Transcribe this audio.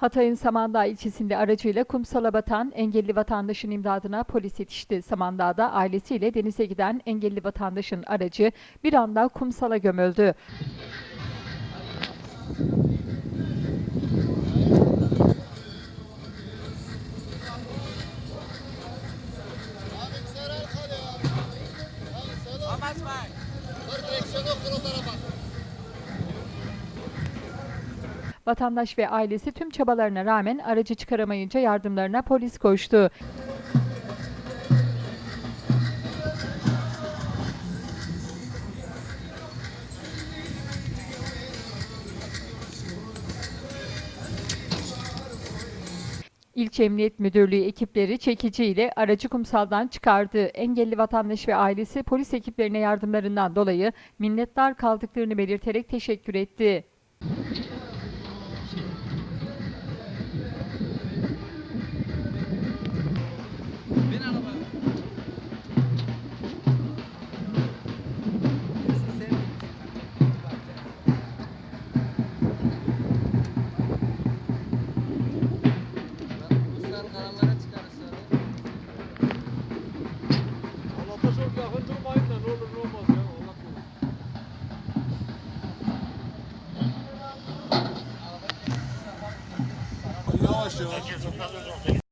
Hatay'ın Samandağ ilçesinde aracıyla kumsala batan engelli vatandaşın imdadına polis yetişti. Samandağ'da ailesiyle denize giden engelli vatandaşın aracı bir anda kumsala gömüldü. Vatandaş ve ailesi tüm çabalarına rağmen aracı çıkaramayınca yardımlarına polis koştu. İlçe Emniyet Müdürlüğü ekipleri çekiciyle aracı kumsaldan çıkardı. Engelli vatandaş ve ailesi polis ekiplerine yardımlarından dolayı minnettar kaldıklarını belirterek teşekkür etti. Rocha.